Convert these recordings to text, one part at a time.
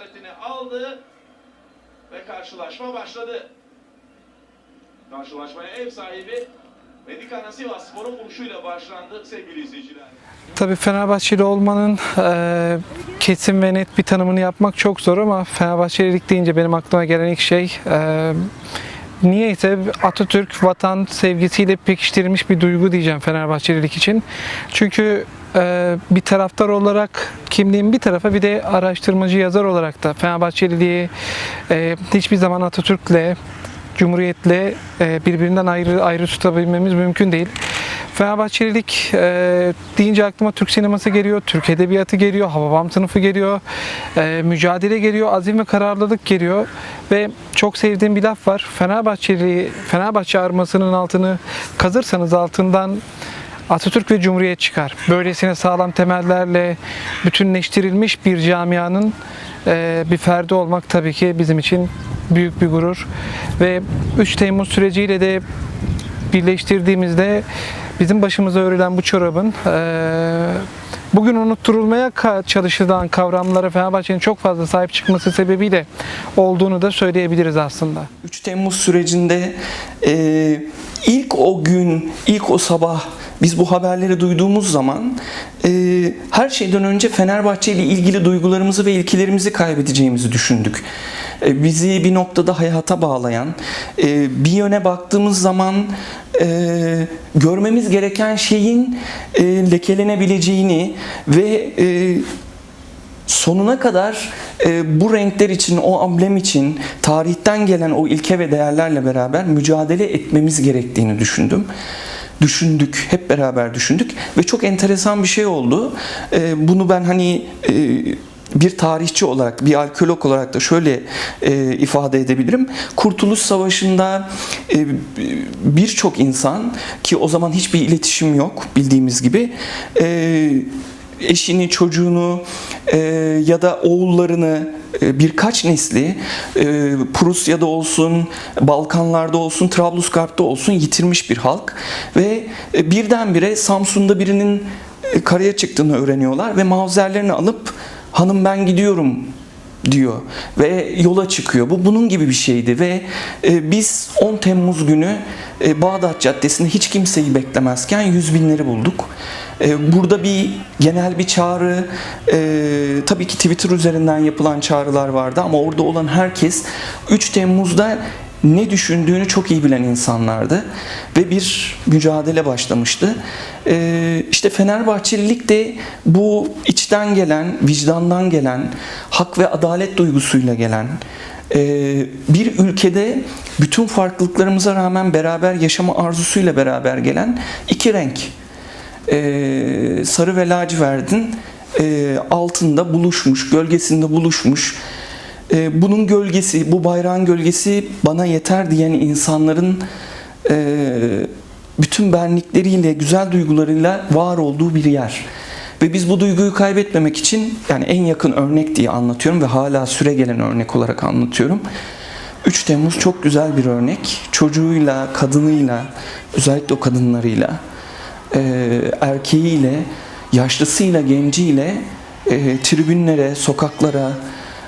işaretini aldı ve karşılaşma başladı. Karşılaşmaya ev sahibi Medikana Sivas Spor'un buluşuyla başlandı sevgili izleyiciler. Tabii Fenerbahçeli olmanın e, kesin ve net bir tanımını yapmak çok zor ama Fenerbahçelilik deyince benim aklıma gelen ilk şey e, niyeyse Atatürk vatan sevgisiyle pekiştirilmiş bir duygu diyeceğim Fenerbahçelilik için. Çünkü bir taraftar olarak kimliğim bir tarafa bir de araştırmacı yazar olarak da Fenerbahçeliliği e, hiçbir zaman Atatürk'le Cumhuriyet'le e, birbirinden ayrı ayrı tutabilmemiz mümkün değil. Fenerbahçelilik e, deyince aklıma Türk sineması geliyor, Türk edebiyatı geliyor, Hababam sınıfı geliyor, e, mücadele geliyor, azim ve kararlılık geliyor ve çok sevdiğim bir laf var. Fenerbahçeli Fenerbahçe armasının altını kazırsanız altından Atatürk ve Cumhuriyet çıkar. Böylesine sağlam temellerle bütünleştirilmiş bir camianın e, bir ferdi olmak tabii ki bizim için büyük bir gurur. Ve 3 Temmuz süreciyle de birleştirdiğimizde bizim başımıza örülen bu çorabın e, bugün unutturulmaya çalışılan kavramlara Fenerbahçe'nin çok fazla sahip çıkması sebebiyle olduğunu da söyleyebiliriz aslında. 3 Temmuz sürecinde e, ilk o gün, ilk o sabah biz bu haberleri duyduğumuz zaman e, her şeyden önce Fenerbahçe ile ilgili duygularımızı ve ilkelerimizi kaybedeceğimizi düşündük. E, bizi bir noktada hayata bağlayan, e, bir yöne baktığımız zaman e, görmemiz gereken şeyin e, lekelenebileceğini ve e, sonuna kadar e, bu renkler için, o amblem için, tarihten gelen o ilke ve değerlerle beraber mücadele etmemiz gerektiğini düşündüm. Düşündük, hep beraber düşündük ve çok enteresan bir şey oldu. E, bunu ben hani e, bir tarihçi olarak, bir arkeolog olarak da şöyle e, ifade edebilirim. Kurtuluş Savaşı'nda e, birçok insan ki o zaman hiçbir iletişim yok bildiğimiz gibi e, eşini, çocuğunu e, ya da oğullarını e, birkaç nesli e, Prusya'da olsun, Balkanlarda olsun, Trablusgarp'ta olsun yitirmiş bir halk ve e, birdenbire Samsun'da birinin karaya çıktığını öğreniyorlar ve mavzerlerini alıp hanım ben gidiyorum diyor ve yola çıkıyor. Bu bunun gibi bir şeydi ve e, biz 10 Temmuz günü e, Bağdat Caddesi'nde hiç kimseyi beklemezken yüz binleri bulduk. E, burada bir genel bir çağrı, e, tabii ki Twitter üzerinden yapılan çağrılar vardı ama orada olan herkes 3 Temmuz'da ne düşündüğünü çok iyi bilen insanlardı ve bir mücadele başlamıştı. Ee, işte Fenerbahçelilik de bu içten gelen, vicdandan gelen, hak ve adalet duygusuyla gelen, e, bir ülkede bütün farklılıklarımıza rağmen beraber yaşama arzusuyla beraber gelen iki renk. Ee, sarı ve lacivertin e, altında buluşmuş, gölgesinde buluşmuş, e, bunun gölgesi, bu bayrağın gölgesi bana yeter diyen insanların e, bütün benlikleriyle, güzel duygularıyla var olduğu bir yer. Ve biz bu duyguyu kaybetmemek için yani en yakın örnek diye anlatıyorum ve hala süre gelen örnek olarak anlatıyorum. 3 Temmuz çok güzel bir örnek. Çocuğuyla, kadınıyla, özellikle o kadınlarıyla, e, erkeğiyle, yaşlısıyla, genciyle e, tribünlere, sokaklara,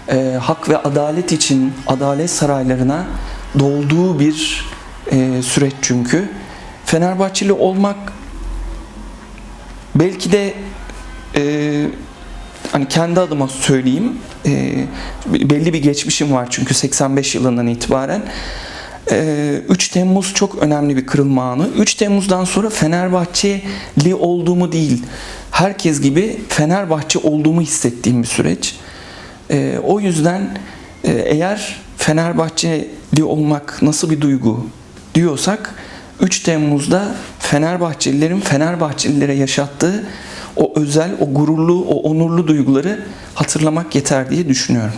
e, hak ve adalet için adalet saraylarına dolduğu bir e, süreç çünkü. Fenerbahçeli olmak belki de e, hani kendi adıma söyleyeyim e, belli bir geçmişim var çünkü 85 yılından itibaren. E, 3 Temmuz çok önemli bir kırılma anı. 3 Temmuz'dan sonra Fenerbahçeli olduğumu değil, herkes gibi Fenerbahçe olduğumu hissettiğim bir süreç. E, o yüzden e, eğer Fenerbahçeli olmak nasıl bir duygu diyorsak 3 Temmuz'da Fenerbahçelilerin Fenerbahçelilere yaşattığı o özel, o gururlu, o onurlu duyguları hatırlamak yeter diye düşünüyorum.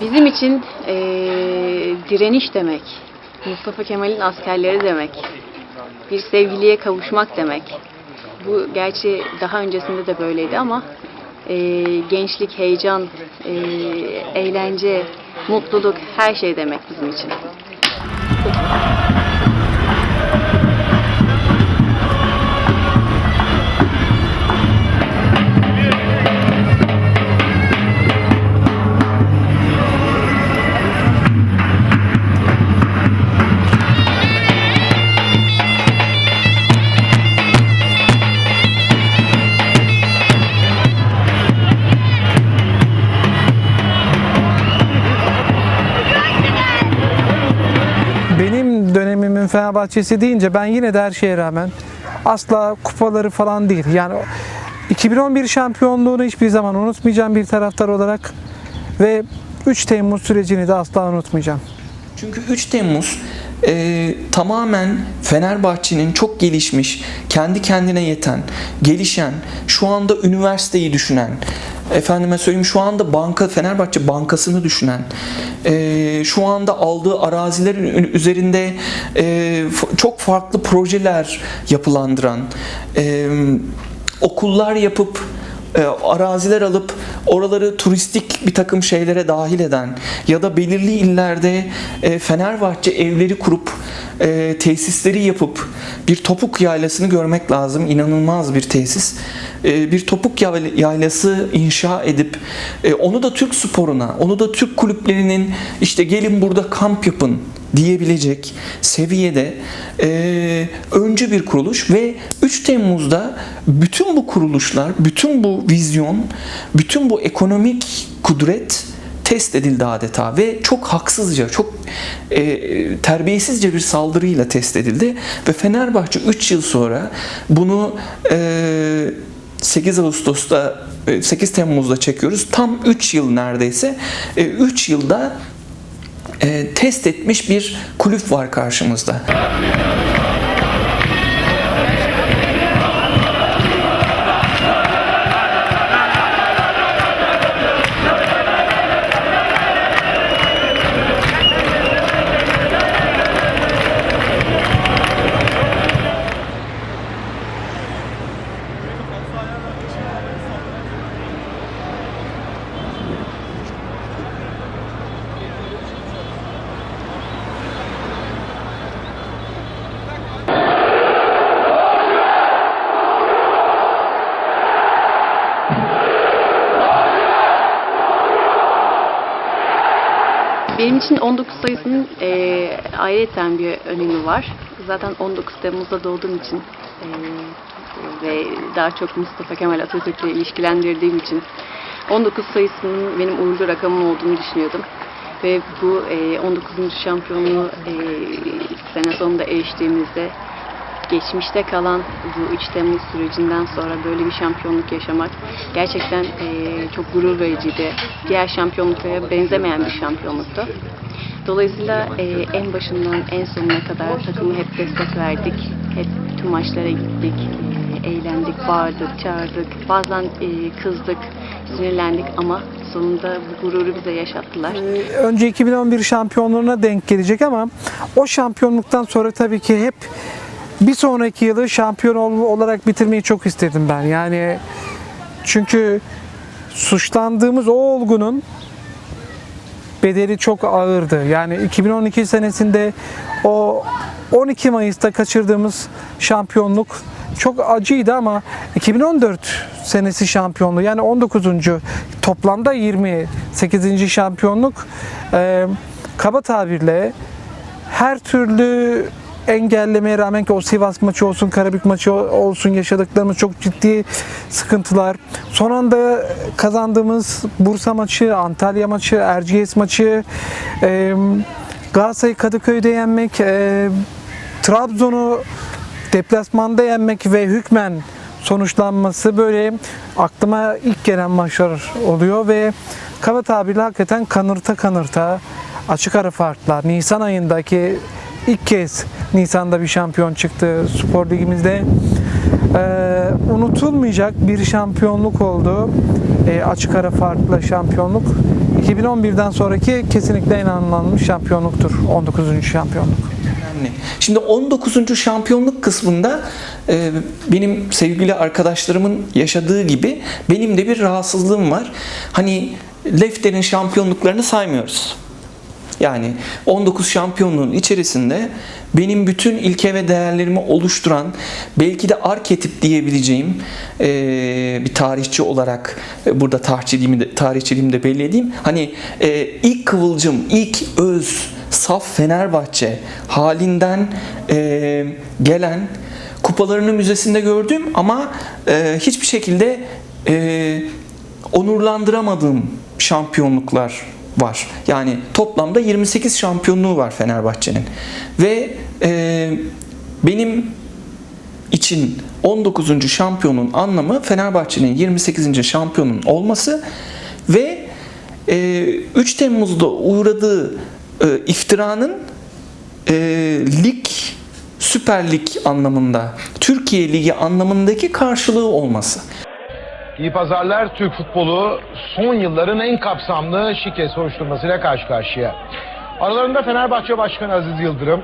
Bizim için eee, direniş demek, Mustafa Kemal'in askerleri demek, bir sevgiliye kavuşmak demek. Bu gerçi daha öncesinde de böyleydi ama eee, gençlik, heyecan, eee, eğlence, mutluluk her şey demek bizim için. Fenerbahçesi deyince ben yine de her şeye rağmen asla kupaları falan değil. Yani 2011 şampiyonluğunu hiçbir zaman unutmayacağım bir taraftar olarak ve 3 Temmuz sürecini de asla unutmayacağım. Çünkü 3 Temmuz e, tamamen Fenerbahçe'nin çok gelişmiş, kendi kendine yeten, gelişen, şu anda üniversiteyi düşünen, efendime söyleyeyim şu anda banka Fenerbahçe bankasını düşünen, e, şu anda aldığı arazilerin üzerinde e, çok farklı projeler yapılandıran, e, okullar yapıp e, araziler alıp oraları turistik bir takım şeylere dahil eden ya da belirli illerde e, Fenerbahçe evleri kurup e, tesisleri yapıp bir topuk yaylasını görmek lazım. İnanılmaz bir tesis. E, bir topuk yay- yaylası inşa edip e, onu da Türk sporuna, onu da Türk kulüplerinin işte gelin burada kamp yapın diyebilecek seviyede e, öncü bir kuruluş ve 3 Temmuz'da bütün bu kuruluşlar, bütün bu vizyon, bütün bu ekonomik kudret test edildi adeta ve çok haksızca, çok e, terbiyesizce bir saldırıyla test edildi ve Fenerbahçe 3 yıl sonra bunu e, 8 Ağustos'ta e, 8 Temmuz'da çekiyoruz. Tam 3 yıl neredeyse. 3 yılda e, test etmiş bir kulüp var karşımızda. İçin 19 sayısının e, ayrıyeten bir önemi var. Zaten 19 Temmuz'da doğduğum için e, ve daha çok Mustafa Kemal Atatürk'le ilişkilendirdiğim için 19 sayısının benim uğurlu rakamım olduğunu düşünüyordum. Ve bu e, 19. şampiyonluğu e, sene sonunda eriştiğimizde geçmişte kalan bu 3 Temmuz sürecinden sonra böyle bir şampiyonluk yaşamak gerçekten eee, çok gurur vericiydi. Diğer şampiyonluklara benzemeyen bir şampiyonluktu. Dolayısıyla eee, en başından en sonuna kadar takımı hep destek verdik. Hep tüm maçlara gittik, eee, eğlendik, bağırdık, çağırdık. Bazen eee, kızdık, sinirlendik ama sonunda bu gururu bize yaşattılar. önce 2011 şampiyonluğuna denk gelecek ama o şampiyonluktan sonra tabii ki hep bir sonraki yılı şampiyon ol- olarak bitirmeyi çok istedim ben. Yani çünkü suçlandığımız o olgunun bedeli çok ağırdı. Yani 2012 senesinde o 12 Mayıs'ta kaçırdığımız şampiyonluk çok acıydı ama 2014 senesi şampiyonluğu yani 19. toplamda 28. şampiyonluk e, kaba tabirle her türlü engellemeye rağmen ki o Sivas maçı olsun, Karabük maçı olsun yaşadıklarımız çok ciddi sıkıntılar. Son anda kazandığımız Bursa maçı, Antalya maçı, Erciyes maçı, e, Galatasaray Kadıköy'de yenmek, e, Trabzon'u deplasmanda yenmek ve hükmen sonuçlanması böyle aklıma ilk gelen maçlar oluyor ve kaba tabirle hakikaten kanırta kanırta açık ara farklar. Nisan ayındaki ilk kez Nisan'da bir şampiyon çıktı spor ligimizde. Ee, unutulmayacak bir şampiyonluk oldu. Ee, açık ara farklı şampiyonluk. 2011'den sonraki kesinlikle inanılmaz şampiyonluktur. 19. şampiyonluk. Şimdi 19. şampiyonluk kısmında e, benim sevgili arkadaşlarımın yaşadığı gibi benim de bir rahatsızlığım var. Hani Lefter'in şampiyonluklarını saymıyoruz. Yani 19 şampiyonluğun içerisinde benim bütün ilke ve değerlerimi oluşturan belki de arketip diyebileceğim e, bir tarihçi olarak e, burada tarihçiliğimi de, tarihçiliğimi de belli edeyim. Hani e, ilk kıvılcım, ilk öz, saf Fenerbahçe halinden e, gelen kupalarını müzesinde gördüm ama e, hiçbir şekilde e, onurlandıramadığım şampiyonluklar var. Yani toplamda 28 şampiyonluğu var Fenerbahçe'nin. Ve Ee, benim için 19. şampiyonun anlamı Fenerbahçe'nin 28. şampiyonun olması ve e, 3 Temmuz'da uğradığı e, iftiranın e, lig Süper Lig anlamında, Türkiye Ligi anlamındaki karşılığı olması. İyi pazarlar Türk futbolu son yılların en kapsamlı şike soruşturmasıyla karşı karşıya. Aralarında Fenerbahçe Başkanı Aziz Yıldırım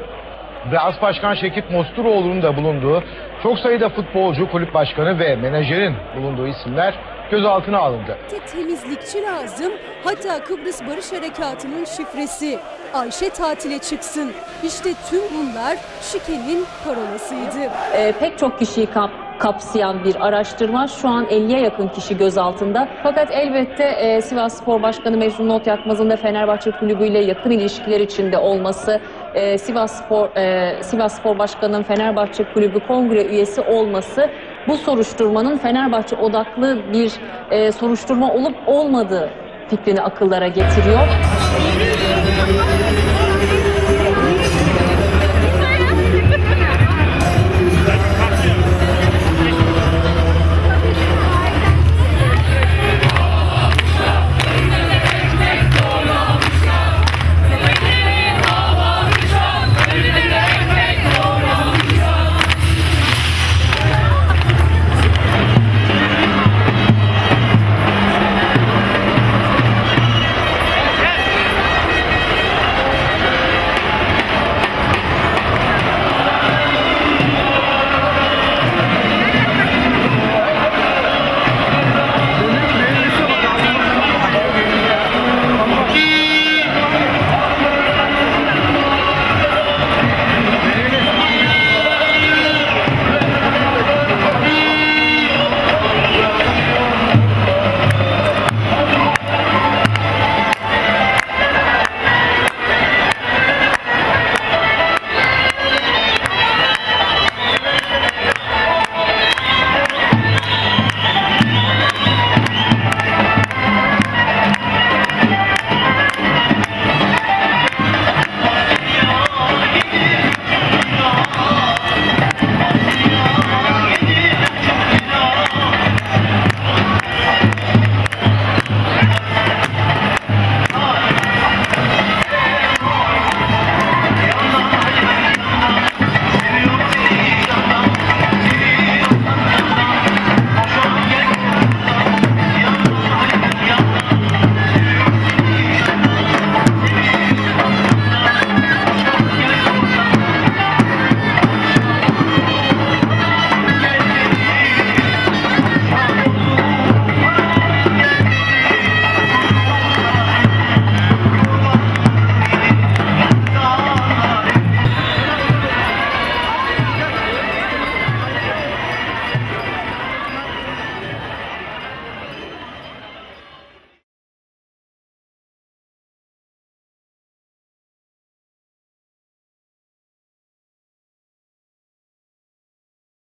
ve As Başkan Şekip Mosturoğlu'nun da bulunduğu çok sayıda futbolcu, kulüp başkanı ve menajerin bulunduğu isimler gözaltına alındı. temizlikçi lazım. Hatta Kıbrıs Barış Harekatı'nın şifresi. Ayşe tatile çıksın. İşte tüm bunlar şikenin parolasıydı. e, pek çok kişiyi kap- kapsayan bir araştırma. Şu an 50'ye yakın kişi gözaltında. Fakat elbette e, Sivas Spor Başkanı Mecnun Not Yakmaz'ın da Fenerbahçe Kulübü ile yakın ilişkiler içinde olması, e, Sivas Spor, e, Sivas Spor Başkanı'nın Fenerbahçe Kulübü kongre üyesi olması bu soruşturmanın Fenerbahçe odaklı bir e, soruşturma olup olmadığı fikrini akıllara getiriyor.